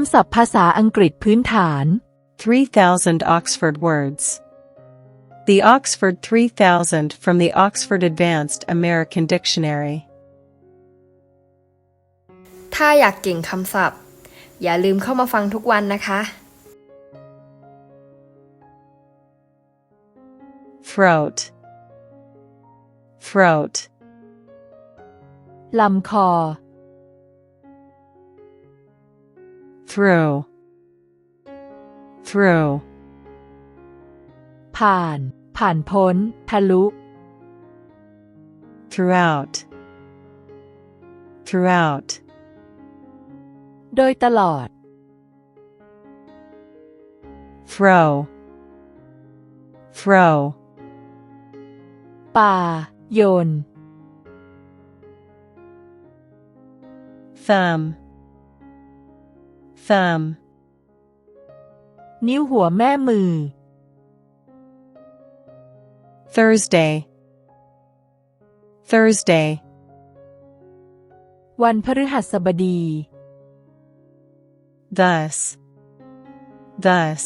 ำศัพท์ภาษาอังกฤษพื้นฐาน 3000 Oxford words. The Oxford 3000 from the Oxford Advanced American Dictionary. ถ้าอยากเก่งคำศัพท์ อย่าลืมเข้ามาฟังทุกวันนะคะ Throat. Throat. ลำคอ Through. Through. ผ่าน ผ่านพ้น ทะลุ Throughout. Throughout. โดยตลอด Throw. Throw. ป่า โยน Thumb. Thumb. นิ้วหัวแม่มือ Thursday. Thursday. วันพฤหัสบดี Thus. Thus.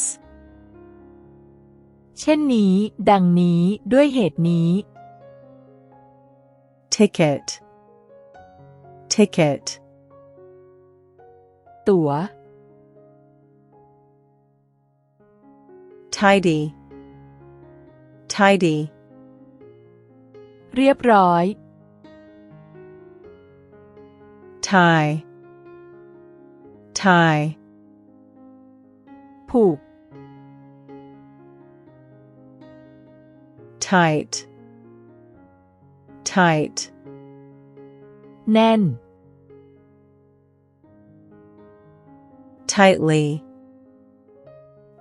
เช่นนี้ ดังนี้ ด้วยเหตุนี้ Ticket. Ticket. ตั๋ว Tidy. Tidy. เรียบร้อย Tie. Tie. ผูก Tight. Tight. แน่น Tightly.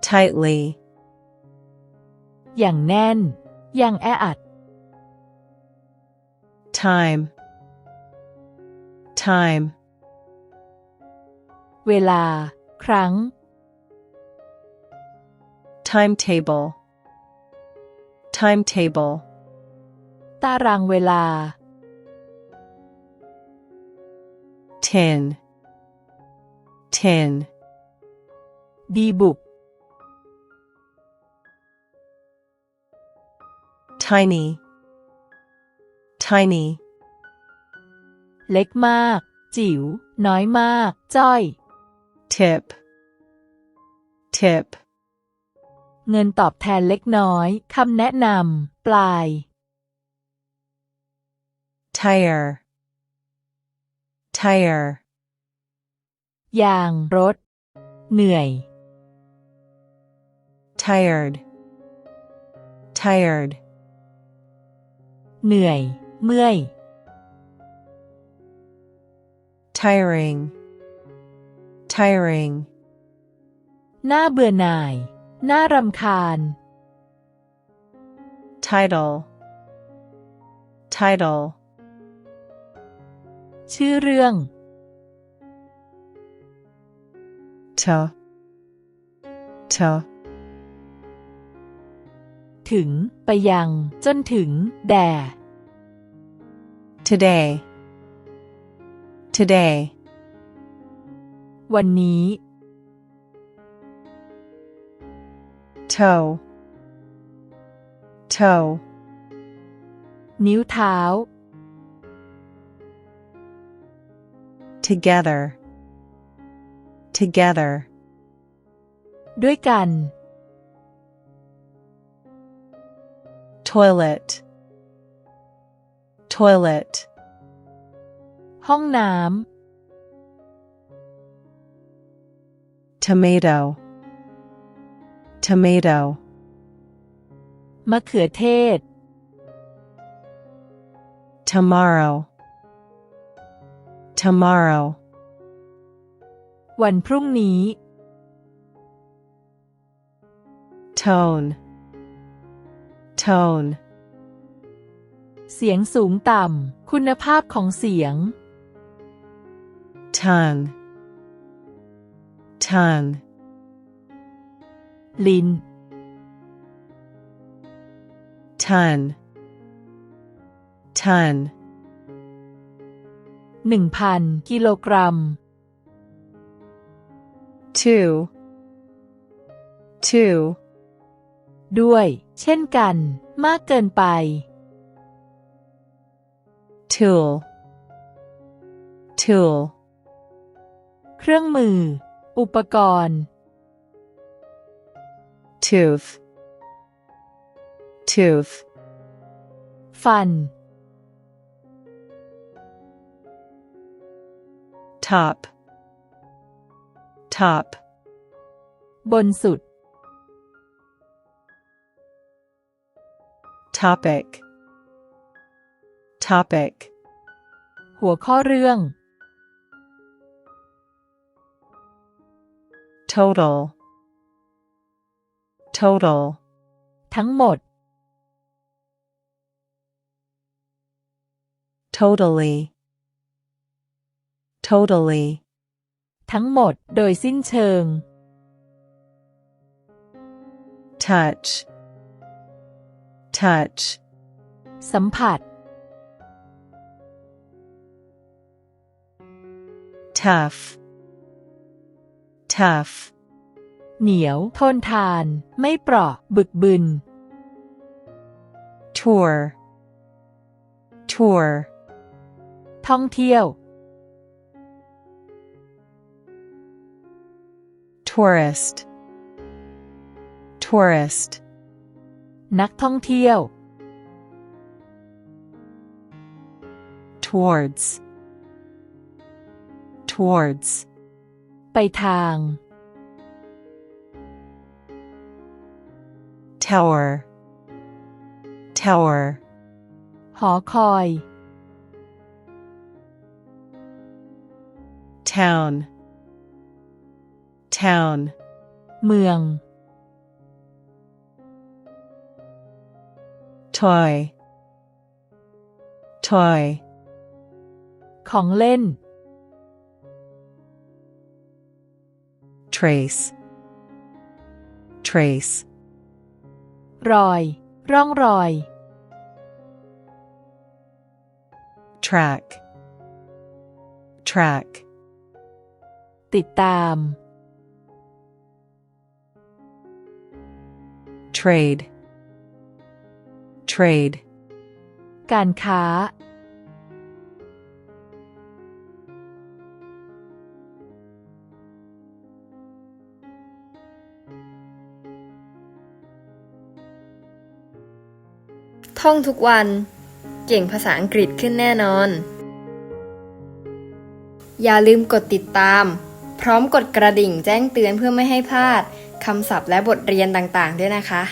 Tightly. อย่างแน่น อย่างแออัด Time. Time. เวลา ครั้ง Timetable. Timetable. ตารางเวลา Tin. Tin. ดีบุก Tiny. Tiny. เล็กมาก จิ๋ว น้อยมาก จ้อย Tip. Tip. เงินตอบแทนเล็กน้อย คำแนะนำ ปลาย Tire. Tire. ยางรถ เหนื่อย Tired. Tired. เหนื่อย เมื่อย Tiring. Tiring. น่าเบื่อหน่าย น่ารำคาญ Title. Title. ชื่อเรื่อง To. To. ถึง ไปยัง จนถึง แด่ Today. Today. วันนี้ Toe. Toe. นิ้วเท้า Together. Together. ด้วยกัน Toilet. Toilet. ห้องน้ Tomato. Tomato. ำมะเขือเทศ Tomorrow. Tomorrow. วันพรุ่งนี้ Tone. Tone. เสียงสูงต่ำ คุณภาพของเสียง Tongue. Tongue. ลิ้น Ton. Ton. หนึ่งพันกิโลกรัม two, two, ด้วย เช่นกัน มากเกินไป tool, tool, เครื่องมือ อุปกรณ์ tooth, tooth, ฟัน top, top, บนสุด topic, topic, หัวข้อเรื่อง total, total, ทั้งหมด totally, totally, ทั้งหมดโดยสิ้นเชิง touch, touch, สัมผัส tough, tough, เหนียว ทนทาน ไม่เปราะ บึกบึน tour, tour, ท่องเที่ยว tourist, tourist, นักท่องเที่ยว towards, towards, ไปทาง tower, tower, หอคอย town, town, เมือง toy, toy, ของเล่น trace, trace, รอย ร่องรอย track, track, ติดตาม trade, trade, การค้า ท่องทุกวัน เก่งภาษาอังกฤษขึ้นแน่นอน อย่าลืมกดติดตาม พร้อมกดกระดิ่งแจ้งเตือนเพื่อไม่ให้พลาดคำศัพท์และบทเรียนต่างๆ ด้วยนะคะ